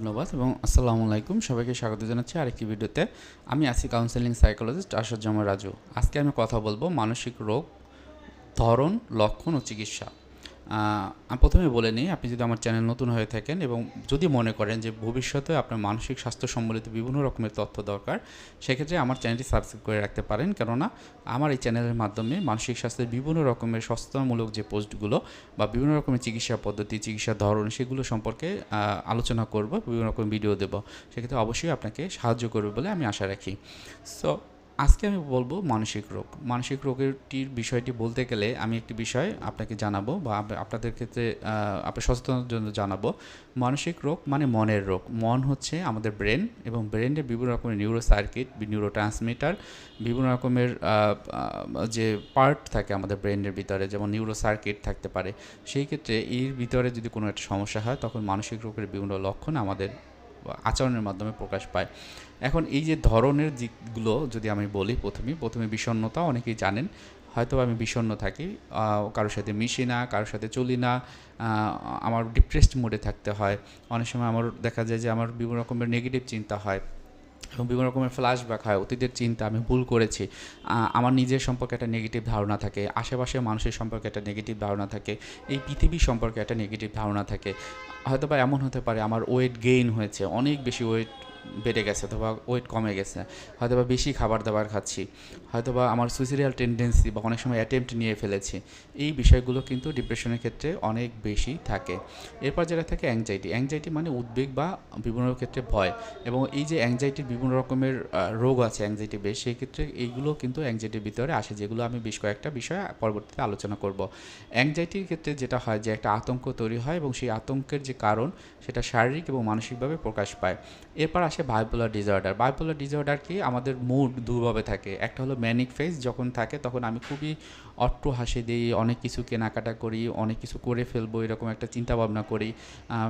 ধন্যবাদ এবং আসসালামু আলাইকুম। সবাইকে স্বাগত জানাচ্ছি আরেকটি ভিডিওতে। আমি আছি কাউন্সেলিং সাইকোলজিস্ট আসাদজামা রাজু। আজকে আমি কথা বলব মানসিক রোগ, ধরন, লক্ষণ ও চিকিৎসা। প্রথমে বলে নিই, আপনি যদি আমার চ্যানেল নতুন হয়ে থাকেন এবং যদি মনে করেন যে ভবিষ্যতে আপনার মানসিক স্বাস্থ্য সম্বলিত বিভিন্ন রকমের তথ্য দরকার, সেক্ষেত্রে আমার চ্যানেলটি সাবস্ক্রাইব করে রাখতে পারেন। কেননা, আমার এই চ্যানেলের মাধ্যমে মানসিক স্বাস্থ্যের বিভিন্ন রকমের সচেতনমূলক যে পোস্টগুলো বা বিভিন্ন রকমের চিকিৎসা পদ্ধতি চিকিৎসা ধরন, সেগুলো সম্পর্কে আলোচনা করব, বিভিন্ন রকম ভিডিও দেব। সেক্ষেত্রে অবশ্যই আপনাকে সাহায্য করবে বলে আমি আশা রাখি। সো আজকে আমি বলব মানসিক রোগ। মানসিক রোগেরটির বিষয়টি বলতে গেলে আমি একটি বিষয় আপনাকে জানাব বা আপনাদের ক্ষেত্রে আপনার সচেতনার জন্য জানাব। মানসিক রোগ মানে মনের রোগ। মন হচ্ছে আমাদের ব্রেন এবং ব্রেনের বিভিন্ন রকমের নিউরো সার্কিট নিউরো ট্রান্সমিটার বিভিন্ন রকমের যে পার্ট থাকে আমাদের ব্রেনের ভিতরে, যেমন নিউরো সার্কিট থাকতে পারে। সেই ক্ষেত্রে এর ভিতরে যদি কোনো একটা সমস্যা হয়, তখন মানসিক রোগের বিভিন্ন লক্ষণ আমাদের আচরণের মাধ্যমে প্রকাশ পায়। এখন এই যে ধরনের দিকগুলো যদি আমি বলি প্রথমেই প্রথমে বিষণ্ণতা অনেকেই জানেন। হয়তো আমি বিষণ্ণ থাকি কারোর সাথে মিশি না, কারোর সাথে চলি না আমার ডিপ্রেসড মোডে থাকতে হয়। অনেক সময় আমার দেখা যায় যে আমার বিভিন্ন রকমের নেগেটিভ চিন্তা হয় এবং বিভিন্ন রকমের ফ্ল্যাশব্যাক হয়, অতীতের চিন্তা আমি ভুল করেছি। আমার নিজের সম্পর্কে একটা নেগেটিভ ধারণা থাকে, আশেপাশের মানুষের সম্পর্কে একটা নেগেটিভ ধারণা থাকে, এই পৃথিবী সম্পর্কে একটা নেগেটিভ ধারণা থাকে। হয়তো বা এমন হতে পারে আমার ওয়েট গেইন হয়েছে, অনেক বেশি ওয়েট বেড়ে গেছে অথবা ওয়েট কমে গেছে হয়তো বা বেশি খাবার দাবার খাচ্ছি হয়তো বা আমার সুইসাইডাল টেন্ডেন্সি বা অনেক সময় অ্যাটেম্প্ট নিয়ে ফেলেছি, এই বিষয়গুলো কিন্তু ডিপ্রেশনের ক্ষেত্রে অনেক বেশি থাকে। এরপর যেটা থাকে অ্যাংজাইটি অ্যাংজাইটি মানে উদ্বেগ বা বিভিন্ন ক্ষেত্রে ভয় এবং এই যে অ্যাংজাইটির বিভিন্ন রকমের রোগ আছে অ্যাংজাইটি বেশ, সেই ক্ষেত্রে এইগুলো কিন্তু অ্যাংজাইটির ভিতরে আসে, যেগুলো আমি বেশ কয়েকটা বিষয় পরবর্তীতে আলোচনা করব। অ্যাংজাইটির ক্ষেত্রে যেটা হয় যে একটা আতঙ্ক তৈরি হয় এবং সেই আতঙ্কের যে কারণ, সেটা শারীরিক এবং মানসিকভাবে প্রকাশ পায়। এরপর আসে বাইপোলার ডিসঅর্ডার বাইপোলার ডিসঅর্ডার কি? আমাদের মুড দুভাবে থাকে। একটা হলো ম্যানিক ফেজ যখন থাকে তখন আমি খুবই অট্ট হাসি দিই, অনেক কিছু কেনাকাটা করি, অনেক কিছু করে ফেলব, এরকম একটা চিন্তা ভাবনা করি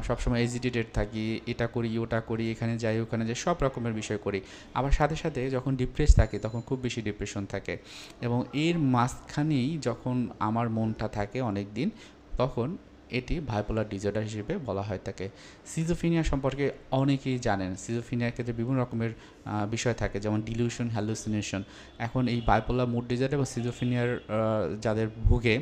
সবসময় এজিটেটেড থাকি, এটা করি, ওটা করি, এখানে যাই, ওখানে যাই, সব রকমের বিষয় করি। আবার সাথে সাথে যখন ডিপ্রেস থাকে তখন খুব বেশি ডিপ্রেশন থাকে। এবং এর মাঝখানেই যখন আমার মনটা থাকে অনেক দিন তখন এটি ভাইপোলার ডিজর্ডার হিসেবে বলা হয় থাকে সিজোফিনিয়া সম্পর্কে অনেকেই জানেন। সিজোফিনিয়ার ক্ষেত্রে বিভিন্ন রকমের বিষয় থাকে, যেমন ডিলিউশন হ্যালুসিনেশন এখন এই বাইপোলার মুড ডিজর্ডার এবং সিজোফিনিয়ার যাদের ভুগে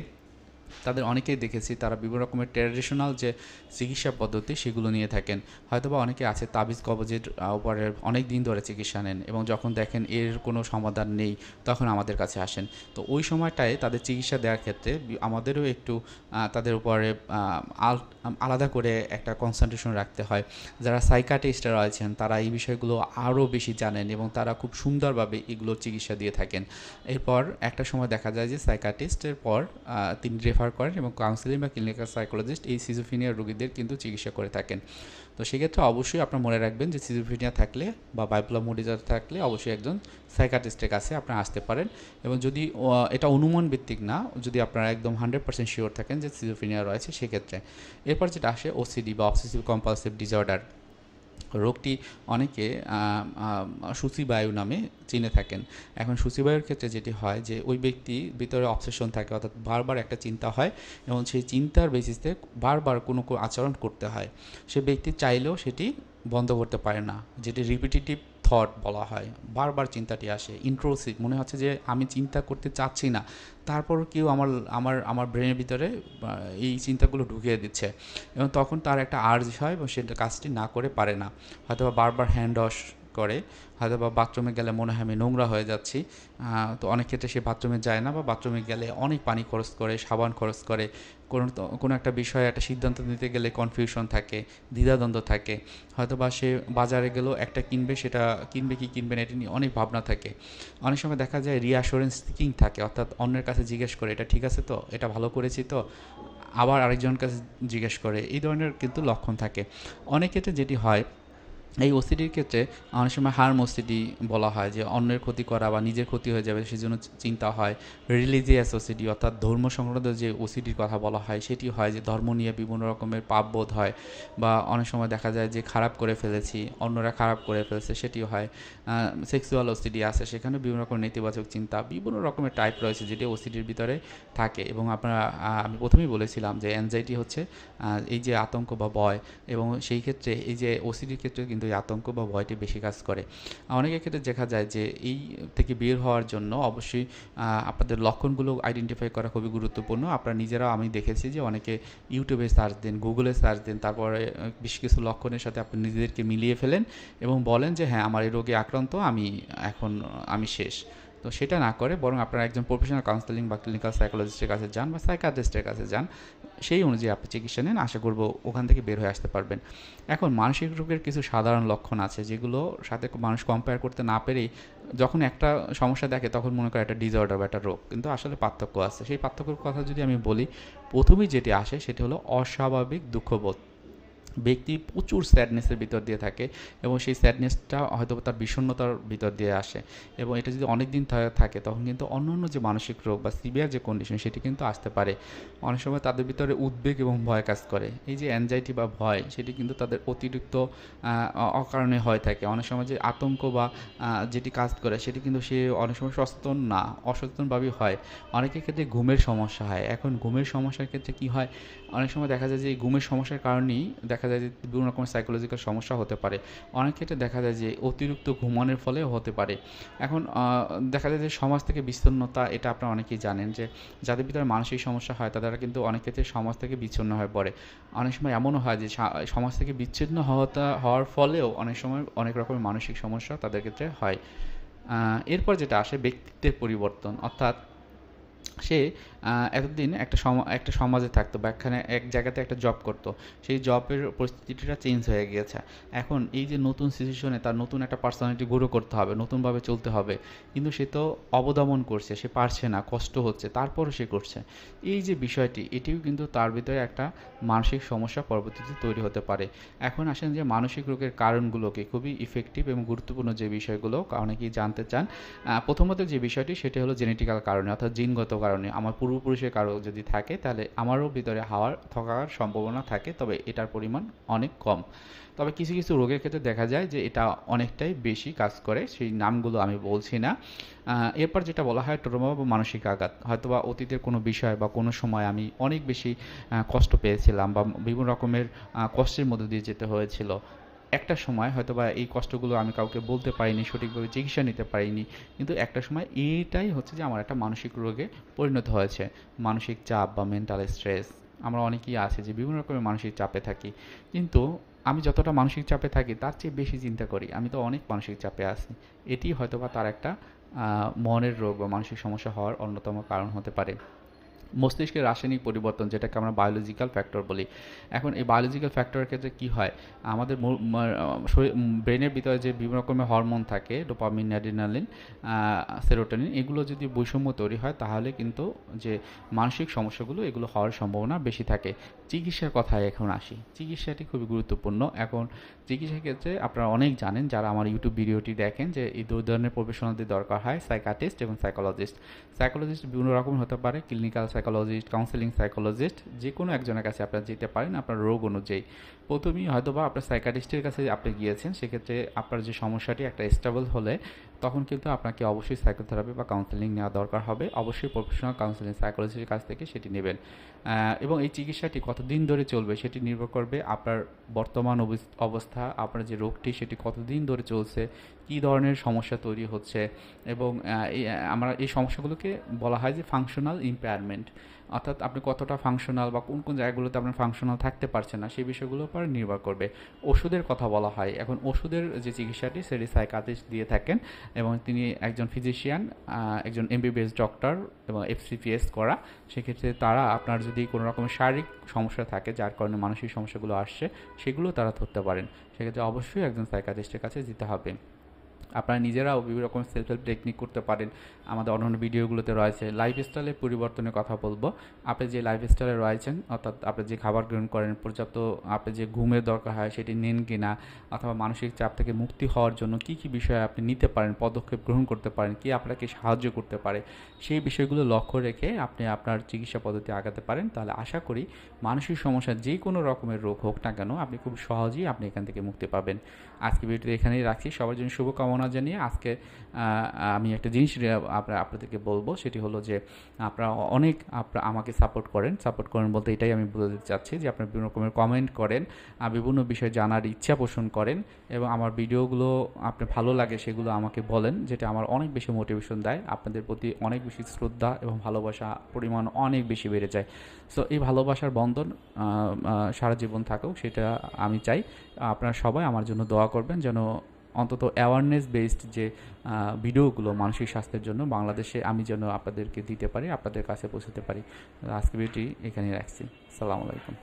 তাদের অনেকেই দেখেছি, তারা বিভিন্ন রকমের ট্র্যাডিশনাল যে চিকিৎসা পদ্ধতি সেগুলো নিয়ে থাকেন। হয়তোবা অনেকে আছে তাবিজ কবজের উপরে অনেক দিন ধরে চিকিৎসা নেন এবং যখন দেখেন এর কোনো সমাধান নেই, তখন আমাদের কাছে আসেন। তো ওই সময়টায় তাদের চিকিৎসা দেওয়ার ক্ষেত্রে আমাদেরও একটু তাদের উপরে আলাদা করে একটা কনসেন্ট্রেশন রাখতে হয়। যারা সাইকাটিস্টরা রয়েছেন, তারা এই বিষয়গুলো আরও বেশি জানেন এবং তারা খুব সুন্দরভাবে এগুলোর চিকিৎসা দিয়ে থাকেন। এরপর একটা সময় দেখা যায় যে সাইকাটিস্টের পর তিনি রেফার করেন এবং কাউন্সিলিং বা ক্লিনিক্যাল সাইকোলজিস্ট এই সিজোফিনিয়া রোগীদের কিন্তু চিকিৎসা করে থাকেন। তো সেক্ষেত্রে অবশ্যই আপনার মনে রাখবেন যে সিজোফিনিয়া থাকলে বা বাইপোলার মুডিজার থাকলে অবশ্যই একজন সাইকাটিস্টের কাছে আপনারা আসতে পারেন এবং যদি এটা অনুমান ভিত্তিক না, যদি আপনারা একদম হান্ড্রেড পার্সেন্ট শিওর থাকেন যে সিজোফিনিয়া রয়েছে সেক্ষেত্রে। এরপর যেটা আসে ওসিডি বা অবসেসিভ কম্পালসিভ ডিসঅর্ডার রোগটি অনেকে বায়ু নামে চিনে থাকেন। এখন সূচিবায়ুর ক্ষেত্রে যেটি হয় যে, ওই ব্যক্তি ভিতরে অবসেশন থাকে, অর্থাৎ বারবার একটা চিন্তা হয় এবং সেই চিন্তার বেসিসে বারবার কোনো আচরণ করতে হয়। সে ব্যক্তি চাইলেও সেটি বন্ধ করতে পারে না, যেটি রিপিটেটিভ থট বলা হয়। বারবার চিন্তাটি আসে ইন্ট্রোসিভ মনে হচ্ছে যে আমি চিন্তা করতে চাচ্ছি না। তারপর কেউ আমার আমার আমার ব্রেনের ভিতরে এই চিন্তাগুলো ঢুকিয়ে দিচ্ছে। এবং তখন তার একটা আর্জ হয় এবং সেটা কাজটি না করে পারে না। হয়তো বারবার হ্যান্ড ওয়াশ করে। হয়তো বা বাথরুমে গেলে মনে হয় আমি নোংরা হয়ে যাচ্ছি। তো অনেক ক্ষেত্রে সে বাথরুমে যায় না বা বাথরুমে গেলে অনেক পানি খরচ করে, সাবান খরচ করে। কোনো কোনো একটা বিষয়ে একটা সিদ্ধান্ত নিতে গেলে কনফিউশন থাকে, দ্বিধাদ্বন্দ্ব থাকে। হয়তো বা সে বাজারে গেলেও একটা কিনবে, সেটা কিনবে কি কিনবে না, এটা নিয়ে অনেক ভাবনা থাকে। অনেক সময় দেখা যায় রিঅ্যাসুরেন্স সিকিং থাকে, অর্থাৎ অন্যের কাছে জিজ্ঞেস করে, এটা ঠিক আছে তো? এটা ভালো করেছি তো? আবার আরেকজনের কাছে জিজ্ঞেস করে। এই ধরনের কিন্তু লক্ষণ থাকে। অনেক ক্ষেত্রে যেটি হয় এই ওসিডির ক্ষেত্রে অনেক সময় হার্ম ওসিডি বলা হয় যে অন্যের ক্ষতি করা বা নিজের ক্ষতি হয়ে যাবে সেজন্য চিন্তা হয়। রিলিজিয়াস ওসিডি অর্থাৎ ধর্ম সংক্রান্ত যে ওসিডির কথা বলা হয় সেটি হয় যে ধর্ম নিয়ে বিভিন্ন রকমের পাপবোধ হয় বা অনেক সময় দেখা যায় যে খারাপ করে ফেলেছি, অন্যরা খারাপ করে ফেলেছে সেটি হয়। সেক্সুয়াল ওসিডি আছে, সেখানে বিভিন্ন রকম নেতিবাচক চিন্তা, বিভিন্ন রকমের টাইপ রয়েছে যেটি ওসিডির ভিতরে থাকে এবং আপনারা আমি প্রথমেই বলেছিলাম যে অ্যাংজাইটি হচ্ছে এই যে আতঙ্ক বা ভয় এবং সেই ক্ষেত্রে এই যে ওসিডির ক্ষেত্রে কিন্তু এই আতঙ্ক বা ভয়টি বেশি কাজ করে। অনেকের ক্ষেত্রে দেখা যায় যে এই থেকে বের হওয়ার জন্য অবশ্যই আপনাদের লক্ষণগুলো আইডেন্টিফাই করা খুবই গুরুত্বপূর্ণ। আপনারা নিজেরাও আমি দেখেছি যে অনেকে ইউটিউবে সার্চ দেন গুগলে সার্চ দেন, তারপরে বেশ কিছু লক্ষণের সাথে আপনি নিজেদেরকে মিলিয়ে ফেলেন এবং বলেন যে হ্যাঁ আমার এই রোগে আক্রান্ত, আমি এখন, আমি শেষ। তো সেটা না করে বরং আপনারা একজন প্রফেশনাল কাউন্সেলিং বা ক্লিনিক্যাল সাইকোলজিস্টের কাছে যান বা সাইকাটিস্টের কাছে যান, সেই অনুযায়ী আপনি চিকিৎসা নেন, আশা করব ওখান থেকে বের হয়ে আসতে পারবেন। এখন মানসিক রোগের কিছু সাধারণ লক্ষণ আছে যেগুলো সাথে মানুষ কম্পেয়ার করতে না পেরেই যখন একটা সমস্যা দেখে তখন মনে করে একটা ডিজঅর্ডার বা একটা রোগ, কিন্তু আসলে পার্থক্য আছে। সেই পার্থক্যর কথা যদি আমি বলি, প্রথমেই যেটি আসে সেটি হলো অস্বাভাবিক দুঃখবোধ। ব্যক্তি প্রচুর স্যাডনেসের ভিতর দিয়ে থাকে এবং সেই স্যাডনেসটা হয়তো তার বিষণ্ণতার ভিতর দিয়ে আসে এবং এটা যদি অনেক দিন থাকে তখন কিন্তু অন্য অন্য যে মানসিক রোগ বা সিভিয়ার যে কন্ডিশন সেটি কিন্তু আসতে পারে। অনেক সময় তাদের ভিতরে উদ্বেগ এবং ভয় কাজ করে। এই যে অ্যাংজাইটি বা ভয় সেটি কিন্তু তাদের অতিরিক্ত অকারণে হয়ে থাকে। অনেক সময় যে আতঙ্ক বা যেটি কাজ করে সেটি কিন্তু সে অনেক সময় সচেতন না, অসচেতনভাবেই হয়। অনেকের ক্ষেত্রে ঘুমের সমস্যা হয়। এখন ঘুমের সমস্যার ক্ষেত্রে কি হয়? অনেক সময় দেখা যায় যে ঘুমের সমস্যার কারণেই দেখা যায় যে বিভিন্ন রকমের সাইকোলজিক্যাল সমস্যা হতে পারে। অনেক ক্ষেত্রে দেখা যায় যে অতিরিক্ত ঘুমানোর ফলেও হতে পারে। এখন দেখা যায় যে সমাজ থেকে বিচ্ছিন্নতা, এটা আপনারা অনেকেই জানেন যে যাদের ভিতরে মানসিক সমস্যা হয় তারা কিন্তু অনেক ক্ষেত্রে সমাজ থেকে বিচ্ছিন্ন হয়ে পড়ে। অনেক সময় এমনও হয় যে সমাজ থেকে বিচ্ছিন্ন হওয়াটা, হওয়ার ফলেও অনেক সময় অনেক রকমের মানসিক সমস্যা তাদের ক্ষেত্রে হয়। এরপর যেটা আসে ব্যক্তিত্বের পরিবর্তন, অর্থাৎ সে এতদিন একটা একটা সমাজে থাকতো বা এখানে এক জায়গাতে একটা জব করতো। সেই জবের পরিস্থিতিটা চেঞ্জ হয়ে গিয়েছে। এখন এই যে নতুন সিচুয়েশনে তার নতুন একটা পার্সোনালিটি গ্রো করতে হবে, নতুনভাবে চলতে হবে। কিন্তু সে তো অবদমন করছে, সে পারছে না, কষ্ট হচ্ছে, তারপরও সে করছে। এই যে বিষয়টি, এটিও কিন্তু তার ভিতরে একটা মানসিক সমস্যা পরবর্তীতে তৈরি হতে পারে। এখন আসেন যে মানসিক রোগের কারণগুলোকে, খুবই ইফেক্টিভ এবং গুরুত্বপূর্ণ যে বিষয়গুলো, অনেকেই জানতে চান। প্রথমত যে বিষয়টি, সেটি হলো জেনেটিক্যাল কারণে, অর্থাৎ জিনগত কারণে। আমার পূর্বপুরুষের কারও যদি থাকে, তাহলে আমারও ভিতরে হাওয়ার, থাকার সম্ভাবনা থাকে, তবে এটার পরিমাণ অনেক কম। তবে কিছু কিছু রোগের ক্ষেত্রে দেখা যায় যে এটা অনেকটাই বেশি কাজ করে, সেই নামগুলো আমি বলছি না। এরপর যেটা বলা হয় ট্রমা বা মানসিক আঘাত। হয়তোবা অতীতের কোনো বিষয় বা কোনো সময় আমি অনেক বেশি কষ্ট পেয়েছিলাম বা বিভিন্ন রকমের কষ্টের মধ্যে দিয়ে যেতে হয়েছিল। একটা সময় হয়তো বা এই কষ্টগুলো আমি কাউকে বলতে পারিনি, সঠিকভাবে চিকিৎসা নিতে পারিনি, কিন্তু একটা সময় এইটাই হচ্ছে যে আমার একটা মানসিক রোগে পরিণত হয়েছে। মানসিক চাপ বা মেন্টাল স্ট্রেস আমরা অনেকেই আছে যে বিভিন্ন রকমের মানসিক চাপে থাকি, কিন্তু আমি যতটা মানসিক চাপে থাকি তার চেয়ে বেশি চিন্তা করি। আমি তো অনেক মানসিক চাপে আছি। এটি হয়তো বা তার একটা মনের রোগ বা মানসিক সমস্যা হওয়ার অন্যতম কারণ হতে পারে। মস্তিষ্কের রাসায়নিক পরিবর্তন, যেটাকে আমরা বায়োলজিক্যাল ফ্যাক্টর বলি। এখন এই বায়োলজিক্যাল ফ্যাক্টরের ক্ষেত্রে কী হয়? আমাদের ব্রেনের ভিতরে যে বিভিন্ন রকমের হরমোন থাকে ডোপামিন অ্যাডিনালিন সেরোটোনিন এগুলো যদি বৈষম্য তৈরি হয়, তাহলে কিন্তু যে মানসিক সমস্যাগুলো, এগুলো হওয়ার সম্ভাবনা বেশি থাকে। চিকিৎসার কথায় এখন আসি। চিকিৎসাটি খুবই গুরুত্বপূর্ণ। এখন চিকিৎসার ক্ষেত্রে আপনারা অনেক জানেন, যারা আমার ইউটিউব ভিডিওটি দেখেন, যে এই দু ধরনের প্রফেশনালদের দরকার হয় সাইকাটিস্ট এবং সাইকোলজিস্ট সাইকোলজিস্ট বিভিন্ন রকম হতে পারে ক্লিনিক্যাল সাইকোলজিস্ট কাউন্সেলিং সাইকোলজিস্ট যে কোনো একজনের কাছে আপনারা যেতে পারেন আপনার রোগ অনুযায়ী। প্রথমেই হয়তোবা আপনার সাইকাটিস্টের কাছে আপনি গিয়েছেন, সেক্ষেত্রে আপনার যে সমস্যাটি, একটা স্টেবল হলে তখন কিন্তু আপনাকে অবশ্যই সাইকোথেরাপি বা কাউন্সেলিং নেওয়া দরকার হবে। অবশ্যই প্রফেশনাল কাউন্সেলিং সাইকোলজিস্টের কাছ থেকে সেটি নেবেন। এবং এই চিকিৎসাটি কতদিন ধরে চলবে সেটি নির্ভর করবে আপনার বর্তমান অবস্থা, আপনার যে রোগটি সেটি কতদিন ধরে চলছে, কী ধরনের সমস্যা তৈরি হচ্ছে এবং আমরা এই সমস্যাগুলোকে বলা হয় যে ফাংশনাল ইম্পেয়ারমেন্ট অর্থাৎ আপনি কতটা ফাংশনাল বা কোন কোন জায়গাগুলোতে আপনার ফাংশনাল থাকতে পারছেন না, সেই বিষয়গুলোর উপর নির্ভর করবে। ওষুধের কথা বলা হয়। এখন ওষুধের যে চিকিৎসাটি, সেটি সাইকাটিস্ট দিয়ে থাকেন এবং তিনি একজন ফিজিশিয়ান একজন এমবিবিএস ডক্টর এবং এফসিপিএস করা। সেক্ষেত্রে তারা আপনার যদি কোনো রকমের শারীরিক সমস্যা থাকে, যার কারণে মানসিক সমস্যাগুলো আসছে, সেগুলো তারা ধরতে পারেন। সেক্ষেত্রে অবশ্যই একজন সাইকাটিস্টের কাছে যেতে হবে। আপনারা নিজেরাও বিভিন্ন রকম সেলফ হেল্প টেকনিক করতে পারেন। আমাদের অন্যান্য ভিডিওগুলোতে রয়েছে। লাইফস্টাইলের পরিবর্তনের কথা বলব। আপনি যে লাইফস্টাইলে রয়েছেন, অর্থাৎ আপনি যে খাবার গ্রহণ করেন, পর্যাপ্ত আপনি যে ঘুমের দরকার হয়, সেটি নেন কিনা, অথবা মানসিক চাপ থেকে মুক্তি হওয়ার জন্য কি কি বিষয় আপনি নিতে পারেন, পদক্ষেপ গ্রহণ করতে পারেন, কি আপনাকে সাহায্য করতে পারে, সেই বিষয়গুলো লক্ষ্য রেখে আপনি আপনার চিকিৎসা পদ্ধতি আগাতে পারেন। তাহলে আশা করি মানসিক সমস্যা যে কোনো রকমের রোগ হোক না কেন, আপনি খুব সহজেই আপনি এখান থেকে মুক্তি পাবেন। আজকে ভিডিওটি এখানেই রাখছি। সবার জন্য শুভকামনা জানিয়ে আজকে আমি একটা জিনিস আপনার আপনাদেরকে বলব। সেটি হলো যে আপনারা অনেক আপনারা আমাকে সাপোর্ট করেন। সাপোর্ট করেন বলতে এটাই আমি বলতে চাচ্ছি যে আপনারা বিভিন্ন রকমের কমেন্ট করেন বিভিন্ন বিষয়ে জানার ইচ্ছা পোষণ করেন এবং আমার ভিডিওগুলো আপনি ভালো লাগে সেগুলো আমাকে বলেন, যেটা আমার অনেক বেশি মোটিভেশন দেয়। আপনাদের প্রতি অনেক বেশি শ্রদ্ধা এবং ভালোবাসা পরিমাণ অনেক বেশি বেড়ে যায়। সো এই ভালোবাসার বন্ধন সারা জীবন থাকুক, সেটা আমি চাই। আপনারা সবাই আমার জন্য দোয়া করবেন যেন অন্তত অ্যাওয়ারনেস বেসড যে ভিডিওগুলো মানসিক স্বাস্থ্যের জন্য বাংলাদেশে আমি যেন আপনাদেরকে দিতে পারি, আপনাদের কাছে পৌঁছতে পারি। আজকে ভিডিওটি এখানে রাখছি। সালাম আলাইকুম।